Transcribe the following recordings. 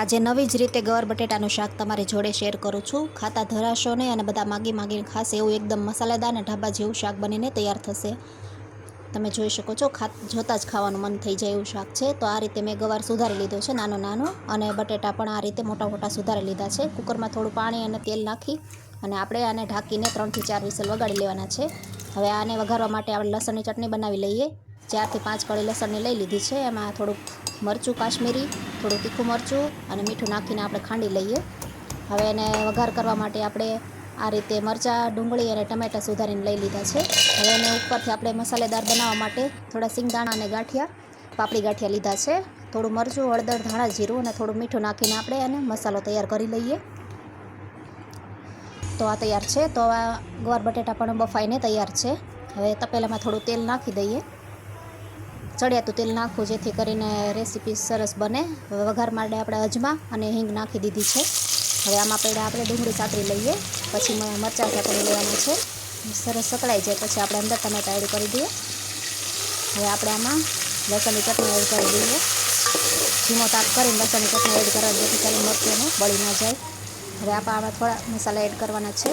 આજે નવી જ રીતે ગવાર બટેટાનું શાક તમારી જોડે શેર કરું છું. ખાતા ધરાશો નહીં અને બધા માગી માગીને ખાશે એવું એકદમ મસાલેદાર અને ઢાબા જેવું શાક બનીને તૈયાર થશે. તમે જોઈ શકો છો, ખા, જોતાં જ ખાવાનું મન થઈ જાય એવું શાક છે. તો આ રીતે મેં ગવાર સુધારી લીધો છે નાનો નાનો અને બટેટા પણ આ રીતે મોટા મોટા સુધારી લીધા છે. કુકરમાં થોડું પાણી અને તેલ નાખી અને આપણે આને ઢાંકીને ત્રણથી ચાર વિસલ વગાડી લેવાના છે. હવે આને વઘારવા માટે આપણે લસણની ચટણી બનાવી લઈએ. ચારથી પાંચ કળી લસણની લઈ લીધી છે. એમાં થોડુંક મરચું, કાશ્મીરી, થોડું તીખું મરચું અને મીઠું નાખીને આપણે ખાંડી લઈએ. હવે એને વઘાર કરવા માટે આપણે આ રીતે મરચાં, ડુંગળી અને ટમેટાં સુધારીને લઈ લીધા છે. હવે એને ઉપરથી આપણે મસાલેદાર બનાવવા માટે થોડા સિંગદાણા અને ગાંઠિયા, પાપડી ગાંઠિયા લીધા છે. થોડું મરચું, હળદર, ધાણા જીરું અને થોડું મીઠું નાખીને આપણે એને મસાલો તૈયાર કરી લઈએ. તો આ તૈયાર છે. તો આ ગવાર બટેટા પણ બફાઈને તૈયાર છે. હવે તપેલામાં થોડું તેલ નાખી દઈએ. ચડિયાતું તેલ નાખવું જેથી કરીને રેસીપી સરસ બને. હવે વઘાર માટે આપણે અજમા અને હિંગ નાખી દીધી છે. હવે આમાં પહેલાં આપણે ડુંગળી સાતરી લઈએ. પછી મરચાં સાતરી લેવાનું છે. સરસ સકળાઈ જાય, પછી આપણે અંદર ટમેટા એડ કરી દઈએ. હવે આપણે આમાં લસણની ચટણી એડ કરી દઈએ. ધીમો તાપ કરીને લસણની ચટણી એડ કરવા જેથી કરીને મરચું બળી ના જાય. હવે આપણે આમાં થોડા મસાલા એડ કરવાના છે.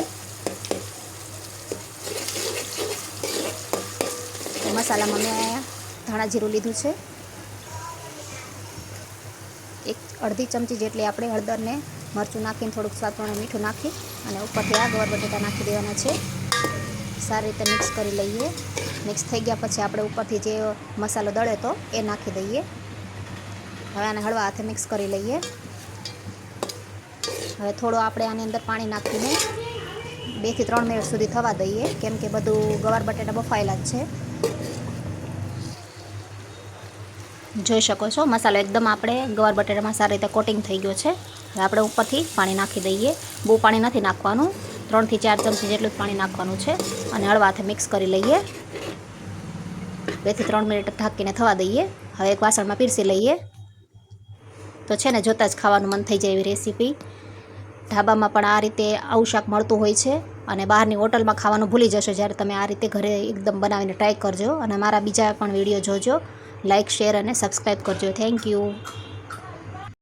મસાલામાં મેં ધાણા જીરું લીધું છે. એક અડધી ચમચી જેટલી આપણે હળદરને મરચું નાખીને થોડુંક પ્રમાણે મીઠું નાખી અને ઉપરથી આ ગવર બટેટા નાખી દેવાના છે. સારી રીતે મિક્સ કરી લઈએ. મિક્સ થઈ ગયા પછી આપણે ઉપરથી જે મસાલો દળે તો એ નાખી દઈએ. હવે આને હળવા હાથે મિક્સ કરી લઈએ. હવે થોડું આપણે આની અંદર પાણી નાખીને બેથી ત્રણ મિનિટ સુધી થવા દઈએ. કેમ કે બધું ગવાર બટેટા બફાયેલા જ છે. જોઈ શકો છો. મસાલો એકદમ આપણે ગવાર બટેટામાં સારી રીતે કોટિંગ થઈ ગયો છે. હવે આપણે ઉપરથી પાણી નાખી દઈએ. બહુ પાણી નથી નાખવાનું. ત્રણથી ચાર ચમચી જેટલું જ પાણી નાખવાનું છે. અને હળવા હાથે મિક્સ કરી લઈએ. બેથી ત્રણ મિનિટ ઢાંકીને થવા દઈએ. હવે એક વાસણમાં પીરસી લઈએ. તો છે ને જોતાં જ ખાવાનું મન થઈ જાય એવી રેસીપી. ઢાબામાં પણ આ રીતે આવું શાક મળતું હોય છે. અને બહારની હોટલમાં ખાવાનું ભૂલી જશો જ્યારે તમે આ રીતે ઘરે એકદમ બનાવીને ટ્રાય કરજો. અને મારા બીજા પણ વીડિયો જોજો. લાઇક શેર અને સબસ્ક્રાઈબ કરજો. Thank you.